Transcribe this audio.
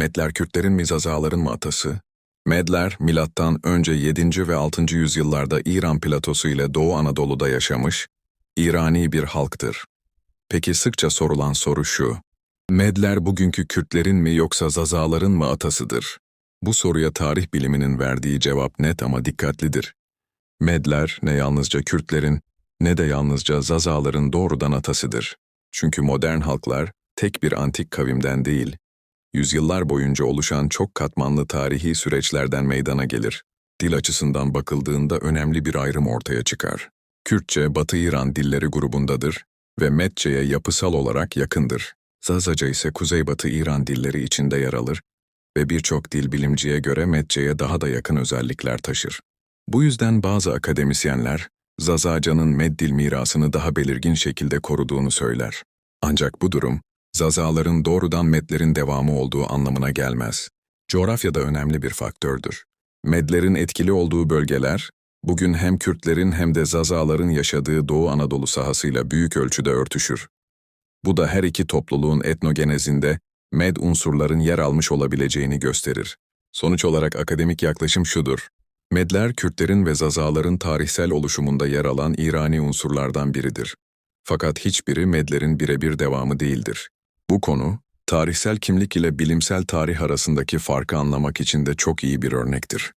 Medler Kürtlerin mi Zazaların mı atası? Medler, milattan önce 7. ve 6. yüzyıllarda İran platosu ile Doğu Anadolu'da yaşamış, İrani bir halktır. Peki sıkça sorulan soru şu. Medler bugünkü Kürtlerin mi yoksa Zazaların mı atasıdır? Bu soruya tarih biliminin verdiği cevap net ama dikkatlidir. Medler ne yalnızca Kürtlerin ne de yalnızca Zazaların doğrudan atasıdır. Çünkü modern halklar tek bir antik kavimden değil, yüzyıllar boyunca oluşan çok katmanlı tarihi süreçlerden meydana gelir. Dil açısından bakıldığında önemli bir ayrım ortaya çıkar. Kürtçe, Batı İran dilleri grubundadır ve Medçe'ye yapısal olarak yakındır. Zazaca ise Kuzeybatı İran dilleri içinde yer alır ve birçok dil bilimciye göre Medçe'ye daha da yakın özellikler taşır. Bu yüzden bazı akademisyenler, Zazaca'nın Meddil mirasını daha belirgin şekilde koruduğunu söyler. Ancak bu durum, Zazaların doğrudan Medlerin devamı olduğu anlamına gelmez. Coğrafya da önemli bir faktördür. Medlerin etkili olduğu bölgeler, bugün hem Kürtlerin hem de Zazaların yaşadığı Doğu Anadolu sahasıyla büyük ölçüde örtüşür. Bu da her iki topluluğun etnogenezinde Med unsurların yer almış olabileceğini gösterir. Sonuç olarak akademik yaklaşım şudur. Medler, Kürtlerin ve Zazaların tarihsel oluşumunda yer alan İrani unsurlardan biridir. Fakat hiçbiri Medlerin birebir devamı değildir. Bu konu, tarihsel kimlik ile bilimsel tarih arasındaki farkı anlamak için de çok iyi bir örnektir.